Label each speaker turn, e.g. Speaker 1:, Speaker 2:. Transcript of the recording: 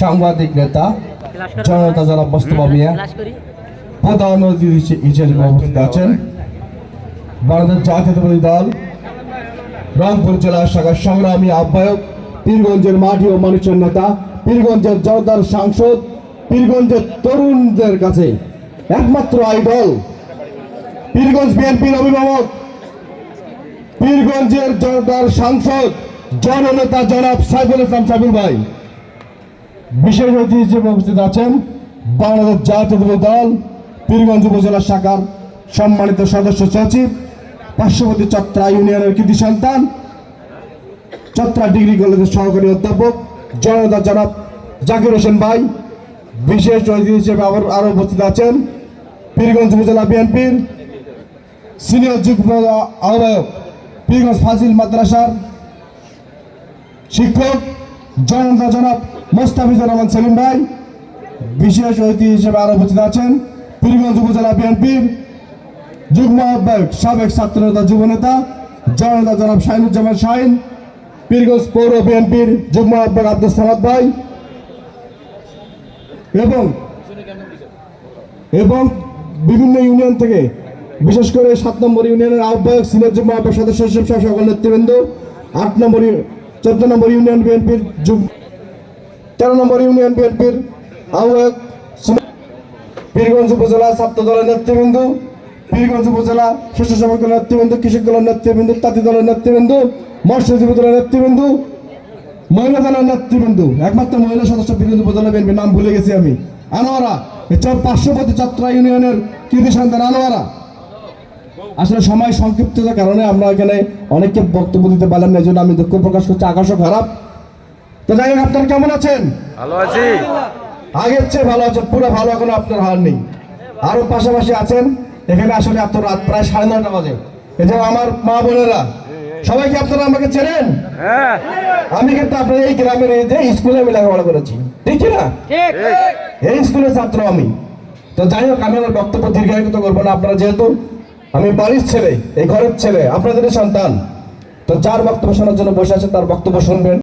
Speaker 1: সাংবাদিক নেতা জনতা জনাব মোস্তফা মিয়া, প্রধান অতিথি হিসেবে উপস্থিত আছেন। বাংলাদেশ জাতীয়তাবাদী দল, রংপুর জেলা শাখার সংগ্রামী আহ্বায়ক, পীরগঞ্জের মাটি ও মানুষের নেতা, পীরগঞ্জের জনতার সাংসদ, পীরগঞ্জের তরুণদের কাছে একমাত্র আইডল, পীরগঞ্জ বিএনপির অভিভাবক, পীরগঞ্জের জনতার সাংসদ, জননেতা জনাব সাইফুল ইসলাম সাইফুল ভাই। বিশেষ অতিথি হিসেবে উপস্থিত আছেন বাংলাদেশ জাতীয়তাবাদী দল, পীরগঞ্জ উপজেলা শাখার সম্মানিত সদস্য সচিব, পার্শ্ববর্তী চত্রা ইউনিয়নের কৃতি সন্তান, চত্রা ডিগ্রি কলেজের সহকারী অধ্যাপক, জনতা জনাব জাকির হোসেন ভাই, বিশেষ অতিথি হিসেবে আবার আরও উপস্থিত আছেন পীরগঞ্জ উপজেলা বিএনপির সিনিয়র যুগ্ম আহ্বায়ক, পীরগঞ্জ ফাজিল মাদ্রাসার শিক্ষক জনতা জনাব মোস্তাফিজুর রহমান সেলিম ভাই, বিশেষ অতিথি হিসেবে আরও উপস্থিত আছেন পীরগঞ্জ উপজেলা বিএনপির যুগ্ম আহ্বায়ক, সাবেক ছাত্রনেতা যুবনেতা জনতা জনাব শাহিনুজ্জামান শাহিন, পীরগঞ্জ পৌর বিএনপির যুগ্ম আহ্বায়ক আব্দুল সালাদ ভাই এবং এবং বিভিন্ন ইউনিয়ন থেকে, বিশেষ করে সাত নম্বর ইউনিয়নের আহ্বায়ক সিনিয়র যুগ্ম আহ্বায়ক সদস্য সহ সকল নেতৃবৃন্দ, আট নম্বর চোদ্দ নম্বর ইউনিয়ন বিএনপির তেরো নম্বর ইউনিয়ন বিএনপির আহ্বায়ক পীরগঞ্জ উপজেলা ছাত্র দলের নেতৃবৃন্দ, পীরগঞ্জ উপজেলা শস্য সমাজ দলের নেতৃবৃন্দ, কৃষক দলের নেতৃবৃন্দ, তাঁতি দলের নেতৃবৃন্দ মৎস্যজীবী দলের নেতৃবৃন্দ, মহিলা দলের নেতৃবৃন্দ, একমাত্র মহিলা সদস্য পীরগঞ্জ উপজেলা বিএনপির নাম ভুলে গেছি আমি। আনোয়ারা পার্শ্ববর্তী চত্রা ইউনিয়নের কৃতি সন্তান আনোয়ারা। আসলে সময় সংক্ষিপ্ততার কারণে আমরা এখানে অনেককে বক্তব্য দিতে পারলাম না এই জন্য আমি দুঃখ প্রকাশ করছি। আকাশও খারাপ। তো যাই হোক আপনারা কেমন আছেন?
Speaker 2: ভালো আছি।
Speaker 1: আগের চেয়ে ভালো আছেন পুরো ভালো এখনও আপনার হার নেই। আরও পাশাপাশি আছেন এখানে আসলে এত রাত প্রায় সাড়ে নটা বাজে। এই যে আমার মা বোনেরা সবাই কি আপনারা আমাকে চেনেন?
Speaker 2: হ্যাঁ।
Speaker 1: আমি কিন্তু আপনার এই গ্রামের এই যে স্কুলে আমি লেখাপড়া করেছি। ঠিক না? এই স্কুলের ছাত্র আমি। তো যাই হোক আমি আমার বক্তব্য দীর্ঘায়িত করব না। আপনারা যেহেতু আমি বাড়ির ছেলে, এই ঘরের ছেলে আপনাদের সন্তান। তো যার বক্তব্য শোনার জন্য বসে আছে, তার বক্তব্য শুনবেন।